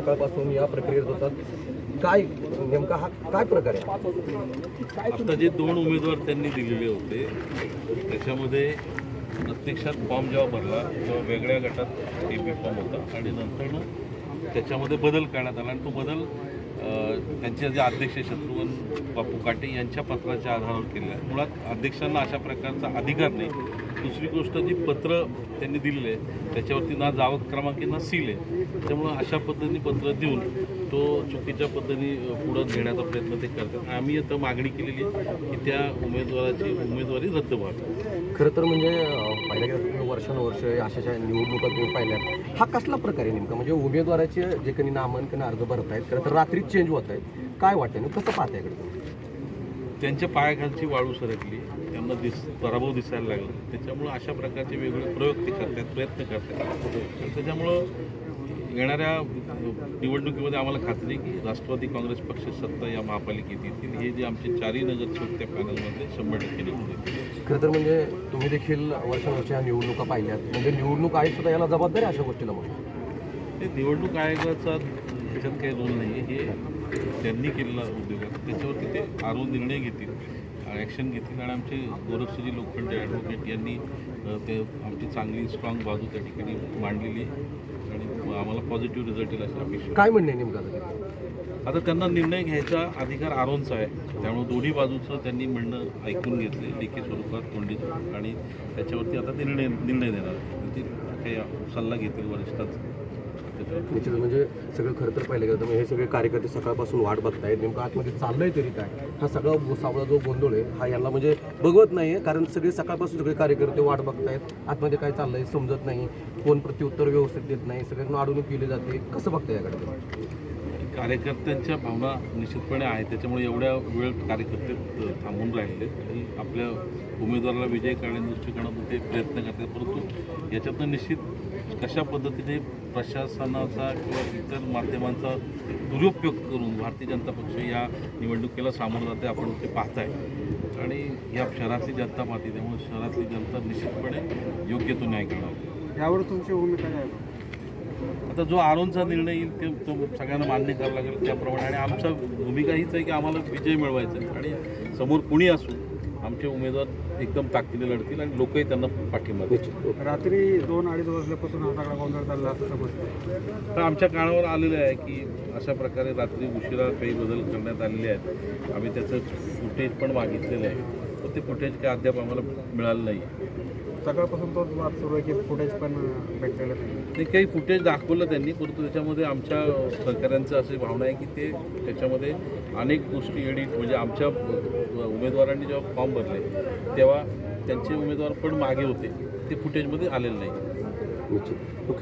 सकाळपासून या प्रक्रियेत होतात. काय नेमका हा काय प्रकार आहे? आता जे दोन उमेदवार त्यांनी दिलेले होते त्याच्यामध्ये प्रत्यक्षात फॉर्म जेव्हा भरला तेव्हा वेगळ्या गटात ए पी फॉर्म होता. आणि नंतरनं त्याच्यामध्ये बदल करण्यात आला. आणि तो बदल त्यांचे जे अध्यक्ष शत्रुघ्न बापू काटे यांच्या पत्राच्या आधारावर केलेला आहे. मुळात अध्यक्षांना अशा प्रकारचा अधिकार नाही. दुसरी गोष्ट जी पत्र त्यांनी दिलेलं आहे त्याच्यावरती ना जावक क्रमांक ना सील आहे. त्यामुळं अशा पद्धतीने पत्र देऊन तो चुकीच्या पद्धतीने पुढं घेण्याचा प्रयत्न ते करतात. आम्ही आता मागणी केलेली आहे की त्या उमेदवाराची उमेदवारी रद्द व्हावी. खरं तर म्हणजे पहिल्या पाहिलं गेलं तुम्ही वर्षानुवर्ष अशाच्या निवडणुका तुम्ही पाहिल्या हा कसला प्रकार आहे नेमका? म्हणजे उमेदवाराचे जे काही नामांकन अर्ज भरत आहेत खरं तर रात्री चेंज होत आहेत काय वाटतं कसं पाहताय इकडे त्यांच्या पायाखालची वाळू सरकली त्यांना दिस पराभव दिसायला लागला. त्याच्यामुळं अशा प्रकारचे वेगवेगळे प्रयोग ते करतात प्रयत्न करतात. आणि त्याच्यामुळं येणाऱ्या निवडणुकीमध्ये आम्हाला खात्री की राष्ट्रवादी काँग्रेस पक्ष सत्ता या महापालिकेत येतील. हे जे आमचे चारही नगरसेवक त्या पॅनलमध्ये शंभर टक्के निवडून येतील. खरं तर म्हणजे तुम्ही देखील वर्षानुवर्ष निवडणुका पाहिल्यात. म्हणजे निवडणूक आयोग सुद्धा याला जबाबदार अशा गोष्टीला म्हणून? हे निवडणूक आयोगाचा ह्याच्यात काही रोल नाही हे त्यांनी केलेला उद्योग आहे. त्याच्यावरती ते आरो निर्णय घेतील ॲक्शन घेतील. आणि आमचे गोरक्षजी लोखंडे ॲडव्होकेट यांनी ते आमची चांगली स्ट्रॉंग बाजू त्या ठिकाणी मांडलेली आणि आम्हाला पॉझिटिव्ह रिझल्ट येईल अशी अपेक्षा काय म्हणणे नेमकं आता? त्यांना निर्णय घ्यायचा अधिकार आरोनचा आहे. त्यामुळे दोन्ही बाजूचं त्यांनी म्हणणं ऐकून घेतले लेखी स्वरूपात तोंडीत. आणि त्याच्यावरती आता ते निर्णय निर्णय देणार ते काही सल्ला घेतील वरिष्ठांचा. निश्चित म्हणजे सगळं खरं तर पाहिलं गेलं तर हे सगळे कार्यकर्ते सकाळपासून वाट बघतायत. नेमकं आतमध्ये चाललंय तरी काय? हा सगळा सावळा जो गोंधळ आहे हा याला म्हणजे बघवत नाही आहे कारण सगळे सकाळपासून सगळे कार्यकर्ते वाट बघतायत. आतमध्ये काय चाललंय समजत नाही. कोण प्रत्युत्तर व्यवस्थित देत नाही. सगळ्यांना अडवणूक केली जाते. कसं बघताय याकडे? कार्यकर्त्यांच्या भावना निश्चितपणे आहेत. त्याच्यामुळे एवढ्या वेळ कार्यकर्ते थांबून राहिले आणि आपल्या उमेदवाराला विजय करण्याच्या दृष्टिकोनातून ते प्रयत्न करतात. परंतु याच्यातनं निश्चित कशा पद्धतीने प्रशासनाचा किंवा इतर माध्यमांचा दुरुपयोग करून भारतीय जनता पक्ष या निवडणुकीला सामोरं जाते आपण ते पाहताय. आणि या शहरातली जनता पाहते त्यामुळे शहरातली जनता निश्चितपणे योग्य तो न्याय करणार. यावर तुमची भूमिका काय? आहे? आता जो आरोनचा निर्णय येईल ते तो सगळ्यांना मान्य करावा लागेल त्याप्रमाणे. आणि आमचा भूमिका हीच आहे की आम्हाला विजय मिळवायचा आहे. आणि समोर कुणी असू आमचे उमेदवार एकदम ताकदीने लढतील आणि लोकही त्यांना पाठिंबा देतील. रात्री दोन अडीच वाजल्यापासून सगळा गोंधळ चालला असं समजतं तर आमच्या कानावर आलेलं आहे की अशा प्रकारे रात्री उशिरा काही बदल करण्यात आलेले आहेत. आम्ही त्याचं फुटेज पण मागितलेलं आहे. तर ते फुटेज काय अद्याप आम्हाला मिळालं नाही. सकाळपासून तोच वाद सुरू आहे की फुटेज पण भेटलेलं नाही. ते काही फुटेज दाखवलं त्यांनी परंतु त्याच्यामध्ये आमच्या सहकाऱ्यांचं अशी भावना आहे की ते त्याच्यामध्ये अनेक गोष्टी एडिट म्हणजे आमच्या उमेदवारांनी जेव्हा फॉर्म भरले तेव्हा त्यांचे उमेदवार पण मागे होते. ते फुटेजमध्ये आलेले नाही. निश्चित. ओके.